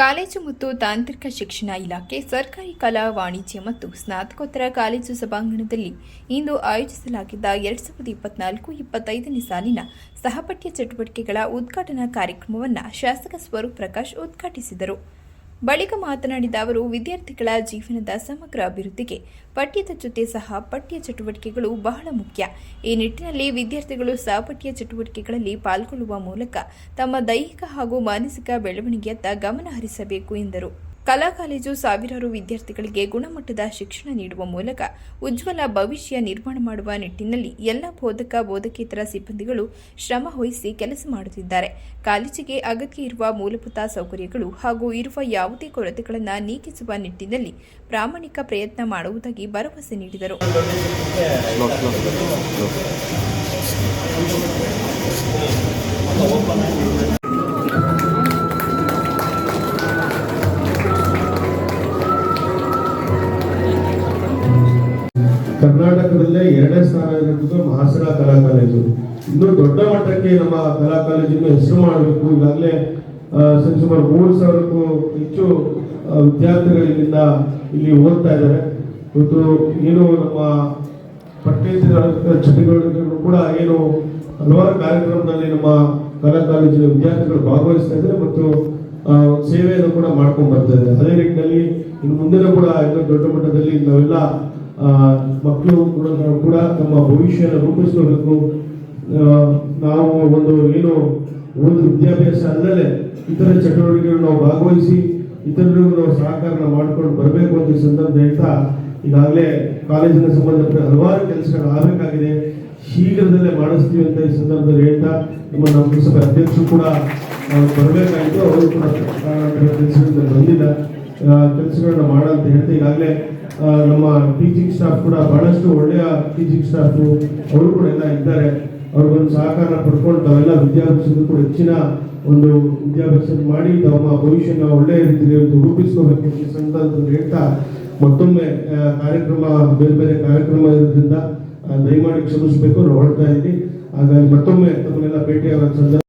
College ಮತ್ತು ತಾಂತ್ರಿಕ ಶಿಕ್ಷಣ ಇಲಾಖೆ, ಸರ್ಕಾರಿ ಕಲಾ, ವಾಣಿಜ್ಯ ಮತ್ತು ಸ್ನಾತಕೋತ್ತರ ಕಾಲೇಜು ಸಭಾಂಗಣದಲ್ಲಿ ಇಂದು ಆಯೋಜಿಸಲಾಗಿದ್ದ ಎರಡ್ ಸಾವಿರದ ಇಪ್ಪತ್ನಾಲ್ಕು ಇಪ್ಪತ್ತೈದನೇ ಸಾಲಿನ ಸಹಪಠ್ಯ ಚಟುವಟಿಕೆಗಳ ಉದ್ಘಾಟನಾ ಕಾರ್ಯಕ್ರಮವನ್ನು ಶಾಸಕ ಸ್ವರೂಪ್ ಪ್ರಕಾಶ್ ಉದ್ಘಾಟಿಸಿದರು. ಬಳಿಕ ಮಾತನಾಡಿದ ಅವರು, ವಿದ್ಯಾರ್ಥಿಗಳ ಜೀವನದ ಸಮಗ್ರ ಅಭಿವೃದ್ಧಿಗೆ ಪಠ್ಯದ ಜೊತೆ ಸಹ ಪಠ್ಯ ಚಟುವಟಿಕೆಗಳು ಬಹಳ ಮುಖ್ಯ. ಈ ನಿಟ್ಟಿನಲ್ಲಿ ವಿದ್ಯಾರ್ಥಿಗಳು ಸಹಪಠ್ಯ ಚಟುವಟಿಕೆಗಳಲ್ಲಿ ಪಾಲ್ಗೊಳ್ಳುವ ಮೂಲಕ ತಮ್ಮ ದೈಹಿಕ ಹಾಗೂ ಮಾನಸಿಕ ಬೆಳವಣಿಗೆಯತ್ತ ಗಮನ ಹರಿಸಬೇಕು ಎಂದರು. ಕಲಾ ಕಾಲೇಜು ಸಾವಿರಾರು ವಿದ್ಯಾರ್ಥಿಗಳಿಗೆ ಗುಣಮಟ್ಟದ ಶಿಕ್ಷಣ ನೀಡುವ ಮೂಲಕ ಉಜ್ವಲ ಭವಿಷ್ಯ ನಿರ್ಮಾಣ ಮಾಡುವ ನಿಟ್ಟಿನಲ್ಲಿ ಎಲ್ಲ ಬೋಧಕ, ಬೋಧಕೇತರ ಸಿಬ್ಬಂದಿಗಳು ಶ್ರಮ ವಹಿಸಿ ಕೆಲಸ ಮಾಡುತ್ತಿದ್ದಾರೆ. ಕಾಲೇಜಿಗೆ ಅಗತ್ಯ ಇರುವ ಮೂಲಭೂತ ಸೌಕರ್ಯಗಳು ಹಾಗೂ ಇರುವ ಯಾವುದೇ ಕೊರತೆಗಳನ್ನು ನೀಗಿಸುವ ನಿಟ್ಟಿನಲ್ಲಿ ಪ್ರಾಮಾಣಿಕ ಪ್ರಯತ್ನ ಮಾಡುವುದಾಗಿ ಭರವಸೆ ನೀಡಿದರು. ಕರ್ನಾಟಕದಲ್ಲೇ ಎರಡನೇ ಸ್ಥಾನ ಇರುವುದು ಮಹಾಸರ ಕಲಾ ಕಾಲೇಜು. ಇನ್ನು ದೊಡ್ಡ ಮಟ್ಟಕ್ಕೆ ನಮ್ಮ ಕಲಾ ಕಾಲೇಜನ್ನು ಹೆಸರು ಮಾಡಬೇಕು. ಈಗಾಗಲೇ ಸುಮಾರು ಮೂರು ಸಾವಿರಕ್ಕೂ ಹೆಚ್ಚು ವಿದ್ಯಾರ್ಥಿಗಳಿಂದ ಇಲ್ಲಿ ಓದ್ತಾ ಇದ್ದಾರೆ. ಮತ್ತು ಏನು ನಮ್ಮ ಪಠ್ಯೇತರ ಚಟುವಟಿಕೆಗಳು ಕೂಡ ಏನು ಹಲವಾರು ಕಾರ್ಯಕ್ರಮದಲ್ಲಿ ನಮ್ಮ ಕಲಾ ಕಾಲೇಜಿನ ವಿದ್ಯಾರ್ಥಿಗಳು ಭಾಗವಹಿಸ್ತಾ ಇದ್ದಾರೆ ಮತ್ತು ಸೇವೆಯನ್ನು ಕೂಡ ಮಾಡ್ಕೊಂಡು ಬರ್ತಾ ಇದ್ದಾರೆ. ಅದೇ ರೀತಿಯಲ್ಲಿ ಇನ್ನು ಮುಂದಿನ ಕೂಡ ಇನ್ನೂ ದೊಡ್ಡ ಮಟ್ಟದಲ್ಲಿ ನಾವೆಲ್ಲ ಮಕ್ಕಳು ಕೂಡ ಕೂಡ ನಮ್ಮ ಭವಿಷ್ಯನ ರೂಪಿಸ್ಕೋಬೇಕು ನಾವು ಒಂದು ಏನು ಒಂದು ವಿದ್ಯಾಭ್ಯಾಸ ಅಲ್ಲದೆ ಇತರ ಚಟುವಟಿಕೆಗಳು ನಾವು ಭಾಗವಹಿಸಿ ಇತರರಿಗೂ ನಾವು ಸಹಕಾರನ ಮಾಡ್ಕೊಂಡು ಬರಬೇಕು ಅಂತ ಈ ಸಂದರ್ಭ ಹೇಳ್ತಾ, ಈಗಾಗಲೇ ಕಾಲೇಜಿನ ಸಂಬಂಧಪಟ್ಟ ಹಲವಾರು ಕೆಲಸಗಳು ಆಗಬೇಕಾಗಿದೆ. ಶೀಘ್ರದಲ್ಲೇ ಮಾಡಿಸ್ತೀವಿ ಅಂತ ಈ ಸಂದರ್ಭದಲ್ಲಿ ಹೇಳ್ತಾ, ನಮ್ಮ ನಮ್ಮ ಸಭೆ ಅಧ್ಯಕ್ಷರು ಕೂಡ ಬರಬೇಕಾಯಿತು. ಅವರು ಕೂಡ ಬಂದಿಲ್ಲ. ಕೆಲಸಗಳನ್ನ ಮಾಡ ಅಂತ ಹೇಳ್ತಾ ಈಗಾಗಲೇ ನಮ್ಮ ಟೀಚಿಂಗ್ ಸ್ಟಾಫ್ ಕೂಡ ಬಹಳಷ್ಟು ಒಳ್ಳೆಯ ಟೀಚಿಂಗ್ ಸ್ಟಾಫ್ ಅವರು ಕೂಡ ಎಲ್ಲ ಇದ್ದಾರೆ. ಅವ್ರಿಗೊಂದು ಸಹಕಾರ ಪಡ್ಕೊಂಡು ತಾವೆಲ್ಲ ವಿದ್ಯಾಭ್ಯಾಸದ ಕೂಡ ಹೆಚ್ಚಿನ ಒಂದು ವಿದ್ಯಾಭ್ಯಾಸ ಮಾಡಿ, ತಮ್ಮ ಭವಿಷ್ಯನ ಒಳ್ಳೆಯ ರೀತಿಯಲ್ಲಿ ಒಂದು ರೂಪಿಸ್ಕೋಬೇಕು ಸಂದರ್ಭದಲ್ಲಿ ಹೇಳ್ತಾ, ಮತ್ತೊಮ್ಮೆ ಕಾರ್ಯಕ್ರಮ, ಬೇರೆ ಬೇರೆ ಕಾರ್ಯಕ್ರಮ ಇರೋದ್ರಿಂದ ದಯಮಾಡಿ ಕ್ಷಮಿಸಬೇಕು ಹೊರಡ್ತಾ ಇದ್ದೀನಿ. ಹಾಗಾಗಿ ಮತ್ತೊಮ್ಮೆ ತಮ್ಮನ್ನೆಲ್ಲ ಭೇಟಿಯಾಗೋ ಸಂದರ್ಭ